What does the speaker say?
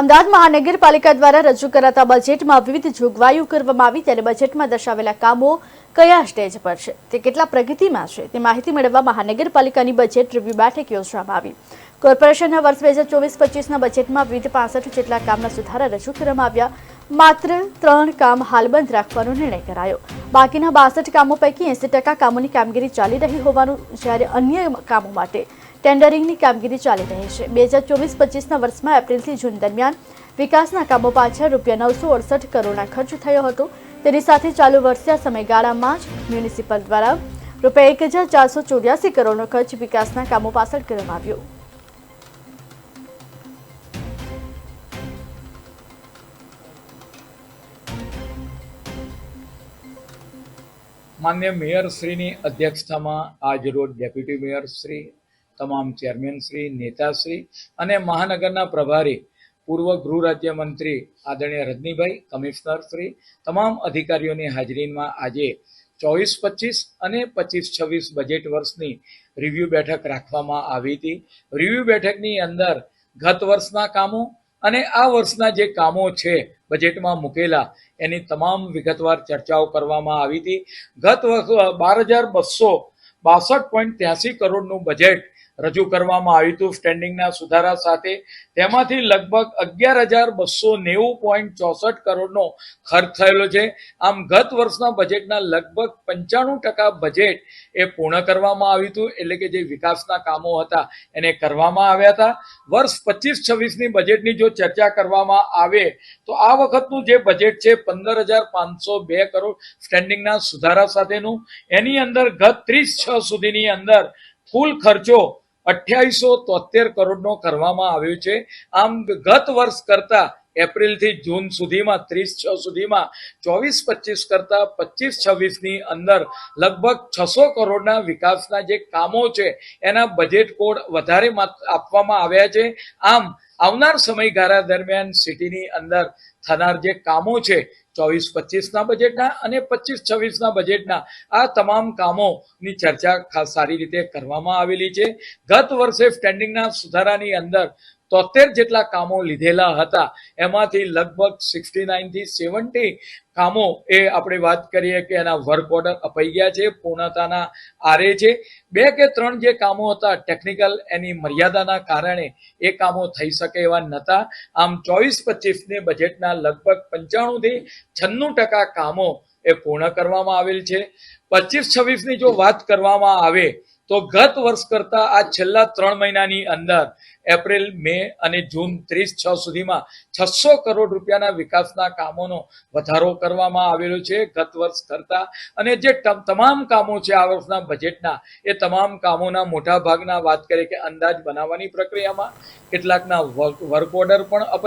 અમદાવાદ મહાનગરપાલિકા દ્વારા રજૂ કરાતા બજેટમાં વિવિધ જોગવાઈઓ કરવામાં આવી ત્યારે બજેટમાં દર્શાવેલા કામો કયા સ્ટેજ પર છે? તે કેટલા પ્રગતિમાં છે? તે માહિતી મેળવવા મહાનગરપાલિકાની બજેટ રિવ્યુ બેઠક યોજવામાં આવી. કોર્પોરેશનના વર્ષ બે હજાર ચોવીસ પચીસના બજેટમાં વિવિધ પાસઠ જેટલા કામના સુધારા રજૂ કરવામાં આવ્યા. માત્ર ત્રણ કામ હાલ બંધ રાખવાનો નિર્ણય કરાયો. બાકીના બાસઠ કામો પૈકી એંસી ટકા કામોની કામગીરી ચાલી રહી હોવાનું જ્યારે અન્ય કામો માટે ટેન્ડરિંગની કામગીરી ચાલી રહી છે. બે હજાર ચોવીસ પચીસના વર્ષમાં એપ્રિલથી જૂન દરમિયાન વિકાસના કામો પાછળ રૂપિયા નવસો અડસઠ કરોડના ખર્ચ થયો હતો. તેની સાથે ચાલુ વર્ષીય સમયગાળામાં જ મ્યુનિસિપલ દ્વારા રૂપિયા એક હજાર ચારસો ચોર્યાસી કરોડનો ખર્ચ વિકાસના કામો પાછળ કરવામાં આવ્યો. માન્ય મેયરશ્રીની અધ્યક્ષતામાં આજરોજ ડેપ્યુટી મેયરશ્રી તમામ ચેરમેનશ્રી નેતાશ્રી અને મહાનગરના પ્રભારી, પૂર્વ ગૃહ રાજ્યમંત્રી આદરણીય રજનીભાઈ કમિશનરશ્રી તમામ અધિકારીઓની હાજરીમાં આજે ચોવીસ પચીસ અને પચીસ છવ્વીસ બજેટ વર્ષની રિવ્યુ બેઠક રાખવામાં આવી હતી. રિવ્યુ બેઠકની અંદર ગત વર્ષના કામો અને આ વર્ષના જે કામો છે બજેટમાં મૂકેલા, એની તમામ વિગતવાર ચર્ચાઓ કરવામાં આવી હતી. ગત વર્ષ બાર હજાર બસો બાસઠ પોઈન્ટ ત્યાસી કરોડનું બજેટ રજૂ કરવામાં આવ્યું હતું સ્ટેન્ડિંગના સુધારા સાથે. તેમાંથી લગભગ અગિયાર હજાર બસો નેવું પોઈન્ટ ચોસઠ કરોડનો ખર્ચ થયેલો છે. આમ ગત વર્ષના બજેટના લગભગ પંચાણું ટકા બજેટ એ પૂર્ણ કરવામાં આવ્યું હતું. એટલે કે જે વિકાસના કામો હતા એને કરવામાં આવ્યા હતા. વર્ષ પચીસ છવ્વીસની બજેટની જો ચર્ચા કરવામાં આવે તો આ વખતનું જે બજેટ છે પંદર હજાર પાંચસો બે કરોડ સ્ટેન્ડિંગના સુધારા સાથેનું. એની અંદર ગત ત્રીસ છ સુધીની અંદર કુલ ખર્ચો અઠ્યાવીસો તોતેર કરોડનો કરવામાં આવ્યો છે. આમ ગત વર્ષ કરતા એપ્રિલથી જૂન સુધીમાં, ત્રીસ છ સુધીમાં, ચોવીસ પચીસ કરતા પચીસ છવ્વીસની અંદર લગભગ છસો કરોડના વિકાસના જે કામો છે, એના બજેટ કોડ વધારે આપવામાં આવ્યા છે. આમ આવનાર સમયગાળા દરમિયાન સિટીની અંદર થનાર જે કામો છે, ચોવીસ પચીસના બજેટના અને પચીસ છવ્વીસના બજેટના, આ તમામ કામોની ચર્ચા સારી રીતે કરવામાં આવેલી છે. ગત વર્ષે સ્ટેન્ડિંગના સુધારાની અંદર તોતેર જેટલા કામો લીધેલા હતા. એમાંથી લગભગ સિક્સટી નાઇનથી સેવન્ટી કામો એ આપણે વાત કરીએ કે એના વર્ક ઓર્ડર અપાઈ ગયા છે, પૂર્ણતાના આરે છે. બે કે ત્રણ જે કામો હતા ટેકનિકલ એની મર્યાદાના કારણે એ કામો થઈ શકે એવા નહોતા આમ ચોવીસ પચીસને બજેટના લગભગ પંચાણુંથી છન્નું ટકા કામો એ પૂર્ણ કરવામાં આવેલ છે. પચીસ છવ્વીસની જો વાત કરવામાં આવે તો ગત વર્ષ કરતા આ છેલ્લા ત્રણ મહિનાની અંદર એપ્રિલ, મે અને જૂન ત્રીસ છ સુધીમાં છસો કરોડ રૂપિયાના વિકાસના કામોનો વધારો કરવામાં આવેલો છે ગત વર્ષ કરતા. અને જે તમ- તમામ કામો છે આ વર્ષના બજેટના એ તમામ કામોના મોટા ભાગના વાત કરીએ કે અંદાજ બનાવવાની પ્રક્રિયામાં કેટલાકના વર્ક ઓર્ડર પણ